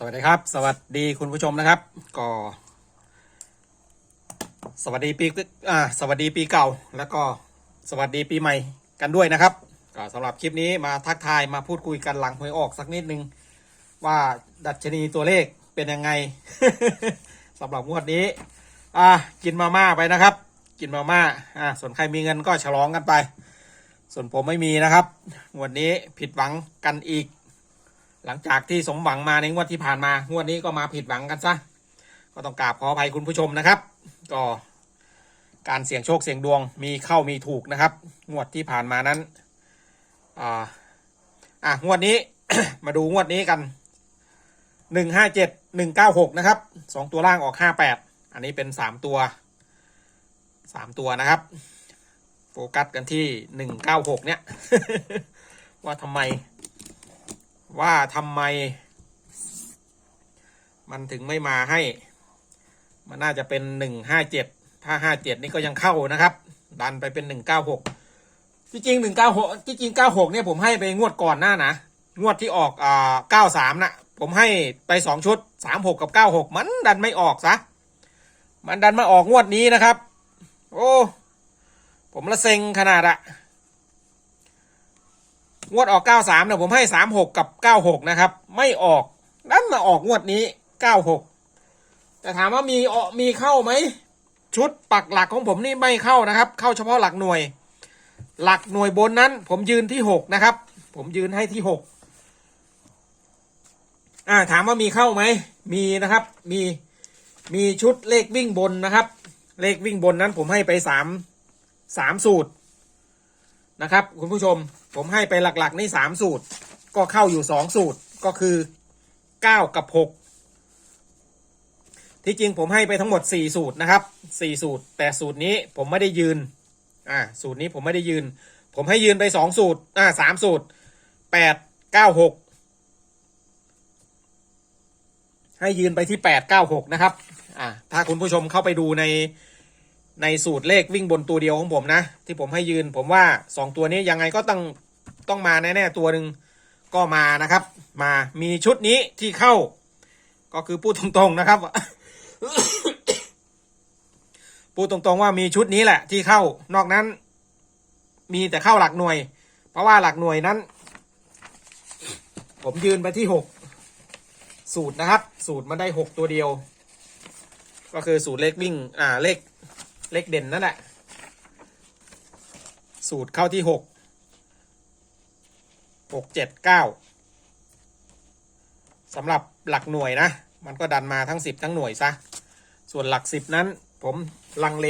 สวัสดีครับ สวัสดีคุณผู้ชมนะครับก็ สวัสดีปีอ่าสวัสดีปีเก่า แล้วก็สวัสดีปีใหม่กันด้วยนะครับก็สำหรับคลิปนี้มาทักทายมาพูดคุยกันหลังหวยออกสักนิดนึง ว่าดัชนีตัวเลขเป็นยังไง สำหรับงวดนี้ อ่ากินมาม่าไปนะครับ กินมาม่าอ่าส่วนใครมีเงินก็ฉลองกันไป ส่วนผมไม่มีนะครับงวดนี้ผิดหวังกันอีก หลังจากที่สมหวังมาในงวดที่ผ่านมางวดนี้ก็มาผิดหวังกันซะก็ต้องกราบขออภัยคุณผู้ชมนะครับ ก็การเสี่ยงโชคเสี่ยงดวงมีเข้ามีถูกนะครับ งวดที่ผ่านมานั้นอ่าอะงวดนี้ มาดูงวดนี้กันหนึ่งห้าเจ็ดหนึ่งเก้าหกนะครับสองตัวล่างออกห้าแปดอันนี้เป็นสามตัวสามตัวนะครับ โฟกัสกันที่หนึ่งเก้าหกเนี่ย ว่าทำไม ว่าทำไม มันถึงไม่มาให้ มันน่าจะเป็นหนึ่งห้าเจ็ดถ้าห้าเจ็ดนี่ก็ยังเข้านะครับ ดันไปเป็นหนึ่งเก้าหกที่จริงหนึ่งเก้าหกที่จริงเก้าหกเนี่ยผมให้ไปงวดก่อนหน้านะงวดที่ออกอ่าเก้าสามนะผมให้ไปสองชุดสามหกกับเก้าหกมันดันไม่ออกซะมันดันมาออกงวดนี้นะครับ โอ้ ผมละเซ็งขนาดอะ งวดออก 93เนี่ยผมให้ 36 กับ 96 นะครับ ไม่ออกนั่นมาออกงวดนี้ 96 แต่ถามว่ามีออกมีเข้าไหม ชุดปักหลักของผมนี่ไม่เข้านะครับ เข้าเฉพาะหลักหน่วย หลักหน่วยบนนั้น ผมยืนที่ 6 นะครับ ผมยืนให้ที่ 6 อ่าถามว่ามีเข้าไหม มีนะครับ มีมีชุดเลขวิ่งบนนะครับ เลขวิ่งบนนั้นผมให้ไป 3 3 สูตรนะครับ คุณผู้ชม ผมให้ไปหลักๆนี่สามสูตร ก็เข้าอยู่สองสูตรก็คือเก้ากับหกที่จริงผมให้ไปทั้งหมดสี่สูตรนะครับสี่สูตร แต่สูตรนี้ผมไม่ได้ยืนอ่าสูตรนี้ผมไม่ได้ยืน ผมให้ยืนไปสองสูตรอ่าสามสูตรแปดเก้าหกให้ยืนไปที่แปดเก้าหกนะครับอ่าถ้าคุณผู้ชมเข้าไปดูในในสูตรเลขวิ่งบนตัวเดียวของผมนะ ที่ผมให้ยืนผมว่าสองตัวนี้ยังไงก็ต้อง ต้องมาแน่ๆตัวหนึ่งก็มานะครับ มามีชุดนี้ที่เข้า ก็คือพูดตรงๆนะครับพูดตรงๆว่ามีชุดนี้แหละ ที่เข้านอกนั้น มีแต่เข้าหลักหน่วย เพราะว่าหลักหน่วยนั้น ผมยืนไปที่หกสูตรนะครับ สูตรมันได้หกตัวเดียว ก็คือสูตรเลขวิ่ง อ่าเลขเลขเด่นนั่นแหละสูตรเข้าที่หก กเจ็ดเก้าสำหรับหลักหน่วยนะ มันก็ดันมาทั้งสิบทั้งหน่วยซะ ส่วนหลักสิบนั้น ผมลังเล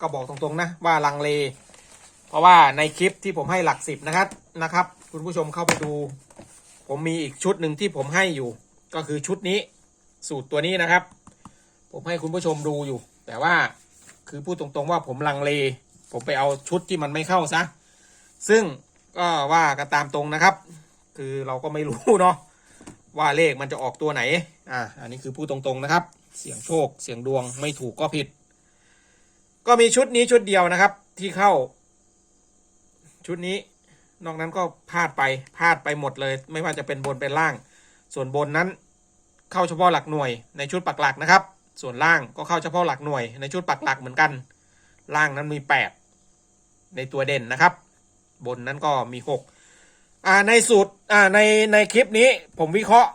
ก็บอกตรงๆนะว่าลังเล เพราะว่าในคลิปที่ผมให้หลักสิบนะครับนะครับ คุณผู้ชมเข้าไปดู ผมมีอีกชุดหนึ่งที่ผมให้อยู่ ก็คือชุดนี้สูตรตัวนี้นะครับ ผมให้คุณผู้ชมดูอยู่ แต่ว่าคือพูดตรงๆว่าผมลังเล ผมไปเอาชุดที่มันไม่เข้าซะ ซึ่ง ก็ว่ากันตามตรงนะครับ คือเราก็ไม่รู้เนาะว่าเลขมันจะออกตัวไหน อ่า อันนี้คือพูดตรงๆนะครับ เสียงโชค เสียงดวงไม่ถูกก็ผิด ก็มีชุดนี้ชุดเดียวนะครับ ที่เข้า ชุดนี้ นอกนั้นก็พลาดไปพลาดไปหมดเลย ไม่ว่าจะเป็นบนเป็นล่าง ส่วนบนนั้น เข้าเฉพาะหลักหน่วยในชุดปักหลักนะครับ ส่วนล่างก็เข้าเฉพาะหลักหน่วยในชุดปักหลักเหมือนกัน ล่างนั้นมี 8 ในตัวเด่นนะครับ บนนั้นก็มี6อ่าในสูตรอ่าในในคลิปนี้ผมวิเคราะห์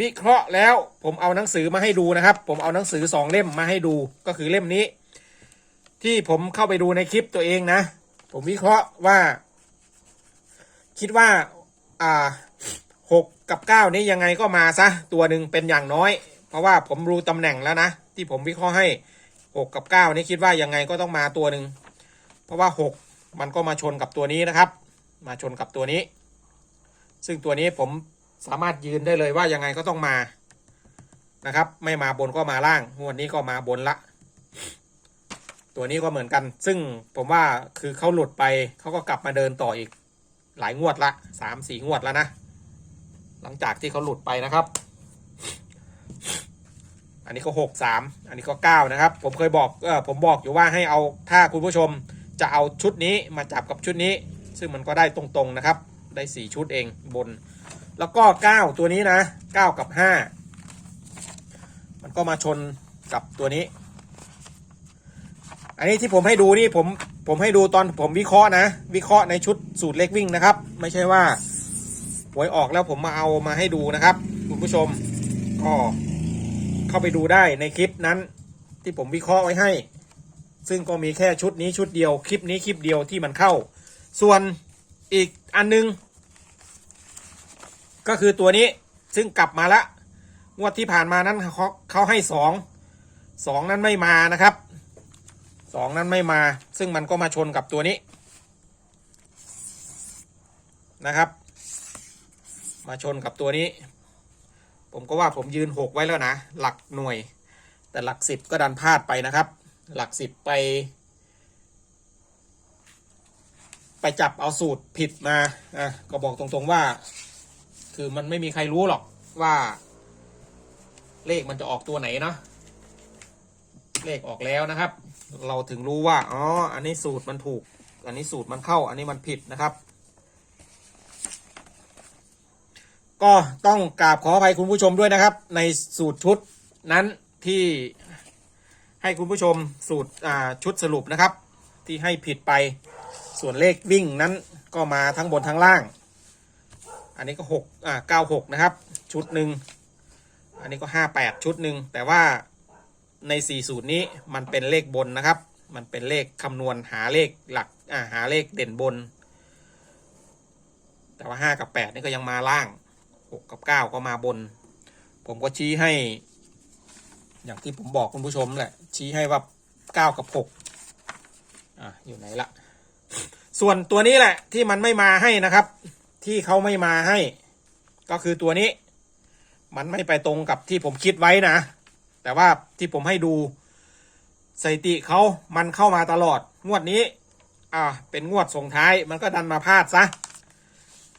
วิเคราะห์แล้วผมเอาหนังสือมาให้ดูนะครับ ผมเอาหนังสือสองเล่มมาให้ดูก็คือเล่มนี้ ที่ผมเข้าไปดูในคลิปตัวเองนะ ผมวิเคราะห์ว่า คิดว่าอ่าหกกับเก้านี้ยังไงก็มาซะตัวหนึ่งเป็นอย่างน้อย เพราะว่าผมรู้ตำแหน่งแล้วนะ ที่ผมวิเคราะห์ให้หกกับเก้านี่คิดว่ายังไงก็ต้องมาตัวหนึ่งเพราะว่าหก มันก็มาชนกับตัวนี้นะครับ มาชนกับตัวนี้ ซึ่งตัวนี้ผมสามารถยืนได้เลยว่ายังไงก็ต้องมานะครับ ไม่มาบนก็มาล่างงวดนี้ก็มาบนละ ตัวนี้ก็เหมือนกัน ซึ่งผมว่าคือเขาหลุดไปเขาก็กลับมาเดินต่ออีกหลายงวดละสามสี่งวดแล้วนะ หลังจากที่เขาหลุดไปนะครับ อันนี้ก็หกสามอันนี้ก็เก้านะครับ ผมเคยบอกเออผมบอกอยู่ว่าให้เอาถ้าคุณผู้ชม จะเอาชุดนี้มาจับกับชุดนี้ ซึ่งมันก็ได้ตรงๆนะครับ ได้สี่ชุดเองบน แล้วก็เก้าตัวนี้นะเก้ากับห้าก็มาชนกับตัวนี้ อันนี้ที่ผมให้ดูนี่ผมผมให้ดูตอนผมวิเคราะห์นะ วิเคราะห์ในชุดสูตรเล็กวิ่งนะครับ ไม่ใช่ว่าหวยออกแล้วผมมาเอามาให้ดูนะครับ คุณผู้ชมก็เข้าไปดูได้ในคลิปนั้นที่ผมวิเคราะห์ไว้ให้ ซึ่งก็มีแค่ชุดนี้ชุดเดียวคลิปนี้คลิปเดียวที่มันเข้า ส่วนอีกอันนึง ก็คือตัวนี้ซึ่งกลับมาละงวดที่ผ่านมานั้นเขาเขาให้สองสองนั้นไม่มานะครับสองนั้นไม่มา ซึ่งมันก็มาชนกับตัวนี้นะครับ มาชนกับตัวนี้ ผมก็ว่าผมยืนหกไว้แล้วนะ หลักหน่วย แต่หลักสิบก็ดันพลาดไปนะครับ หลักสิบไป ไปจับเอาสูตรผิดมาอะก็บอกตรงๆว่า คือมันไม่มีใครรู้หรอกว่า เลขมันจะออกตัวไหนเนาะเลขออกแล้วนะครับ เราถึงรู้ว่าอ๋ออันนี้สูตรมันถูก อันนี้สูตรมันเข้า อันนี้มันผิดนะครับ ก็ต้องกราบขออภัยคุณผู้ชมด้วยนะครับ ในสูตรชุดนั้นที่ ให้คุณผู้ชมสูตรชุดสรุปนะครับ ที่ให้ผิดไปส่วนเลขวิ่งนั้นก็มาทั้งบนทั้งล่าง อันนี้ก็หกอ่าเก้าหกนะครับ ชุดหนึ่งอันนี้ก็ห้าแปดชุดหนึ่งแต่ว่าในสี่สูตรนี้มันเป็นเลขบนนะครับ มันเป็นเลขคำนวณหาเลขหลักอ่าหาเลขเด่นบน แต่ว่าห้ากับแปดนี่ก็ยังมาล่างหกกับเก้าก็มาบน ผมก็ชี้ให้ อย่างที่ผมบอกคุณผู้ชมแหละ ชี้ให้ว่าเก้ากับหกอะอยู่ไหนละส่วนตัวนี้แหละที่มันไม่มาให้นะครับ ที่เขาไม่มาให้ ก็คือตัวนี้ มันไม่ไปตรงกับที่ผมคิดไว้นะ แต่ว่าที่ผมให้ดูสถิติเขามันเข้ามาตลอด งวดนี้ อ่า เป็นงวดส่งท้าย มันก็ดันมาพลาดซะ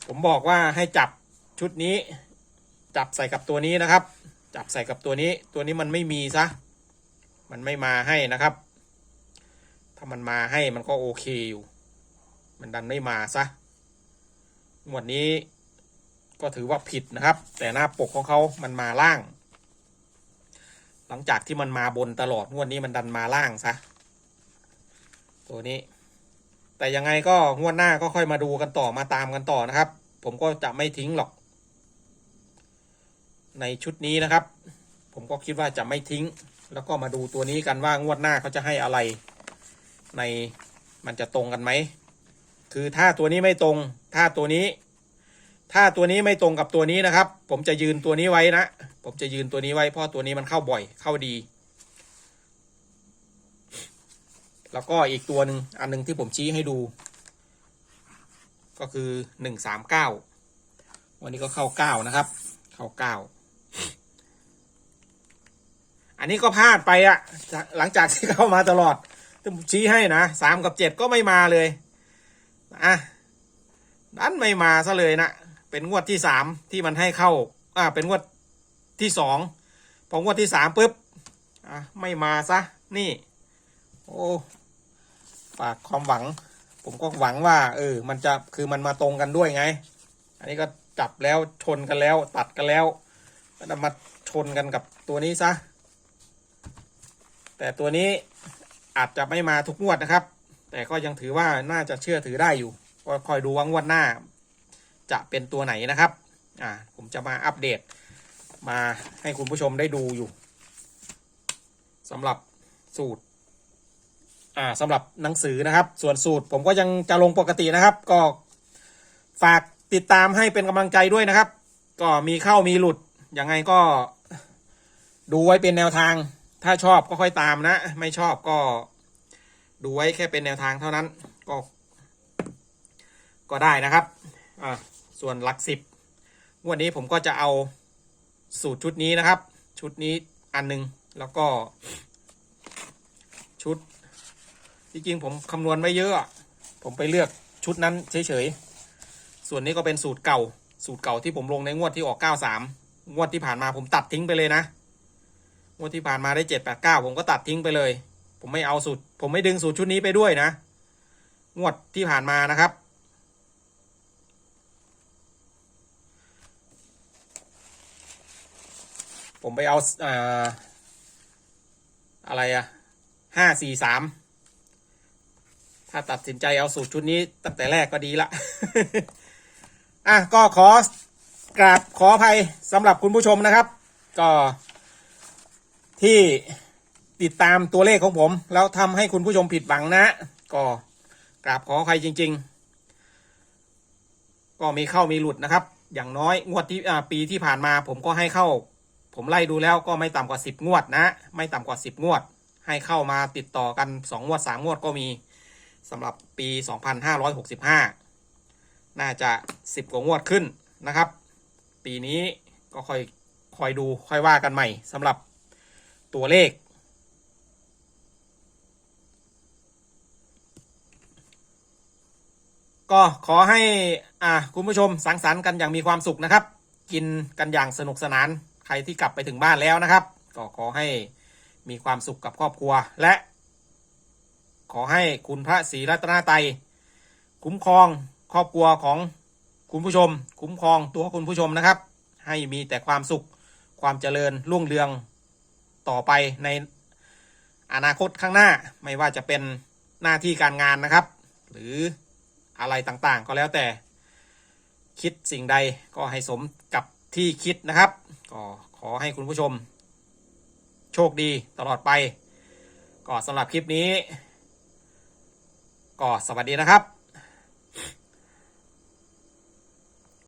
ผมบอกว่าให้จับชุดนี้ จับใส่กับตัวนี้นะครับ จับใส่กับตัวนี้ ตัวนี้มันไม่มีซะ มันไม่มาให้นะครับ ถ้ามันมาให้มันก็โอเคอยู่ มันดันไม่มาซะงวดนี้ก็ถือว่าผิดนะครับ แต่หน้าปกของเขามันมาล่าง หลังจากที่มันมาบนตลอดงวดนี้มันดันมาล่างซะ ตัวนี้ แต่ยังไงก็งวดหน้าก็ค่อยมาดูกันต่อมาตามกันต่อนะครับ ผมก็จะไม่ทิ้งหรอก ในชุดนี้นะครับ ผมก็คิดว่าจะไม่ทิ้ง แล้วก็มาดูตัวนี้กันว่างวดหน้าเขาจะให้อะไร ในมันจะตรงกันไหม คือถ้าตัวนี้ไม่ตรง ถ้าตัวนี้ ถ้าตัวนี้ไม่ตรงกับตัวนี้นะครับ ผมจะยืนตัวนี้ไว้นะ ผมจะยืนตัวนี้ไว้เพราะตัวนี้มันเข้าบ่อย เข้าดี แล้วก็อีกตัวหนึ่งอันหนึ่งที่ผมชี้ให้ดู ก็คือหนึ่งสามเก้าวันนี้ก็เข้าเก้านะครับ เข้าเก้า อันนี้ก็พลาดไปอะหลังจากที่เข้ามาตลอดชี้ให้นะสามกับเจ็ดก็ไม่มาเลยอะดันไม่มาซะเลยนะ เป็นงวดที่สามที่มันให้เข้า อ่า เป็นงวดที่สองพองวดที่สามปุ๊บ อะ ไม่มาซะ นี่ โอ้ฝากความหวัง ผมก็หวังว่า เออ มันจะ คือมันมาตรงกันด้วยไง อันนี้ก็จับแล้วชนกันแล้ว ตัดกันแล้วก็มาชนกันกับตัวนี้ซะ แต่ตัวนี้อาจจะไม่มาทุกงวดนะครับ แต่ก็ยังถือว่าน่าจะเชื่อถือได้อยู่ ก็คอยดูว่างวดหน้า จะเป็นตัวไหนนะครับ อ่า ผมจะมาอัปเดต มาให้คุณผู้ชมได้ดูอยู่สำหรับสูตร อ่าสำหรับหนังสือนะครับ ส่วนสูตรผมก็ยังจะลงปกตินะครับ ก็ฝากติดตามให้เป็นกำลังใจด้วยนะครับ ก็มีเข้ามีหลุดยังไงก็ดูไว้เป็นแนวทาง ถ้าชอบก็ค่อยตามนะ ไม่ชอบก็ดูไว้แค่เป็นแนวทางเท่านั้น ก็ ก็ได้นะครับอ่าส่วนหลักสิบงวันนี้ผมก็จะเอาสูตรชุดนี้นะครับ ชุดนี้อันหนึง แล้วก็ ชุดจริงๆผมคำนวณไว้เยอะอะ ผมไปเลือกชุดนั้นเฉยๆ ส่วนนี้ก็เป็นสูตรเก่า สูตรเก่าที่ผมลงในงวดที่ออก 93 งวดที่ผ่านมาผมตัดทิ้งไปเลยนะ งวดที่ผ่านมาได้789ผมก็ตัดทิ้งไปเลย ผมไม่เอาสูตรผมไม่ดึงสูตรชุดนี้ไปด้วยนะ งวดที่ผ่านมานะครับ ผมไปเอาอ่าอะไรอะห้าสี่สามถ้าตัดสินใจเอาสูตรชุดนี้ตั้งแต่แรกก็ดีละอะก็ขอกราบขออภัยสำหรับคุณผู้ชมนะครับ ก็ ที่ติดตามตัวเลขของผม แล้วทำให้คุณผู้ชมผิดหวังนะ ก็กราบขออภัยจริง ๆ ก็มีเข้ามีหลุดนะครับ อย่างน้อยงวดที่ปีที่ผ่านมา ผมก็ให้เข้า ผมไล่ดูแล้วก็ไม่ต่ำกว่าสิบงวดนะ ไม่ต่ำกว่าสิบงวด ให้เข้ามาติดต่อกันสองงวดสามงวดก็มีสำหรับปีสองพันห้าร้อยหกสิบห้าน่าจะสิบกว่างวดขึ้นนะครับ ปีนี้ก็ค่อยคอยดูค่อยว่ากันใหม่สำหรับ ตัวเลข ก็ขอให้อ่าคุณผู้ชมสังสรรค์กันอย่างมีความสุขนะครับ กินกันอย่างสนุกสนานใครที่กลับไปถึงบ้านแล้วนะครับ ก็ขอให้มีความสุขกับครอบครัวและ ขอให้คุณพระศรีรัตนตยคุ้มครองครอบครัวของคุณผู้ชม คุ้มครองตัวคุณผู้ชมนะครับ ให้มีแต่ความสุขความเจริญรุ่งเรือง ต่อไปในอนาคตข้างหน้าไม่ว่าจะเป็นหน้าที่การงานนะครับ หรืออะไรต่างๆ ก็แล้วแต่ คิดสิ่งใดก็ให้สมกับที่คิดนะครับ ก็ขอให้คุณผู้ชม โชคดีตลอดไป ก็สำหรับคลิปนี้ ก็สวัสดีนะครับ